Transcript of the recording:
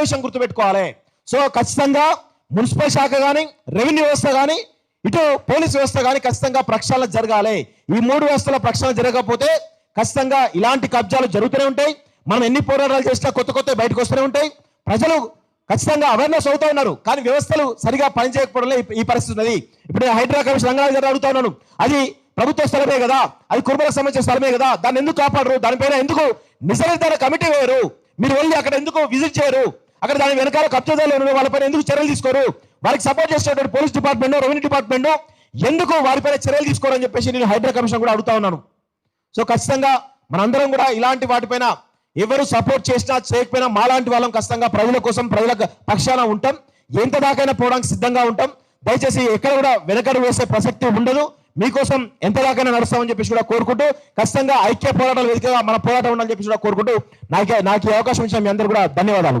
విషయం గుర్తుపెట్టుకోవాలి. సో ఖచ్చితంగా మున్సిపల్ శాఖ కానీ రెవెన్యూ వ్యవస్థ కానీ ఇటు పోలీస్ వ్యవస్థ కానీ ఖచ్చితంగా ప్రక్షాళన జరగాలి. ఈ మూడు వ్యవస్థల ప్రక్షాళన జరగకపోతే ఖచ్చితంగా ఇలాంటి కబ్జాలు జరుగుతూనే ఉంటాయి. మనం ఎన్ని పోరాటాలు చేసినా కొత్త కొత్త బయటకు వస్తూనే ఉంటాయి. ప్రజలు ఖచ్చితంగా అవేర్నెస్ అవుతా ఉన్నారు. కానీ వ్యవస్థలు సరిగా పనిచేయకపోవడంలో ఈ- పరిస్థితి ఉన్నది. ఇప్పుడు నేను హైడ్రా కమిషన్ రంగనాథ్ గారు అడుగుతా ఉన్నాను అది ప్రభుత్వ స్థలమే కదా. అది కుటుంబాలకు సంబంధించిన స్థలమే కదా. దాన్ని ఎందుకు కాపాడరు? దానిపైన ఎందుకు నిజ నిర్ధారణ కమిటీ వేయరు? మీరు వెళ్ళి అక్కడ ఎందుకు విజిట్ చేయరు? అక్కడ దాని వెనకాల కబ్జాదారులు ఉన్న వాళ్ళపైన ఎందుకు చర్యలు తీసుకోరు? వారికి సపోర్ట్ చేసేటువంటి పోలీస్ డిపార్ట్మెంట్ రెవెన్యూ డిపార్ట్మెంట్ ఎందుకు వారిపైన చర్యలు తీసుకోరని చెప్పేసి నేను హైడ్రా కమిషన్ కూడా అడుగుతా ఉన్నాను. సో ఖచ్చితంగా మనందరం కూడా ఇలాంటి వాటిపైన ఎవరు సపోర్ట్ చేసినా చేయకపోయినా మాలాంటి వాళ్ళం ఖచ్చితంగా ప్రజల కోసం ప్రజల పక్షాన ఉంటాం. ఎంత దాకైనా పోవడానికి సిద్ధంగా ఉంటాం. దయచేసి ఎక్కడ కూడా వెనకడు వేసే ప్రసక్తి ఉండదు. మీకోసం ఎంత దాకైనా నడుస్తామని చెప్పేసి కూడా కోరుకుంటూ ఖచ్చితంగా ఐక్య పోరాటాలు వేదికగా మన పోరాటం ఉండాలని చెప్పేసి కూడా కోరుకుంటూ నాకు నాకు ఈ అవకాశం ఇచ్చిన మీ అందరూ కూడా ధన్యవాదాలు.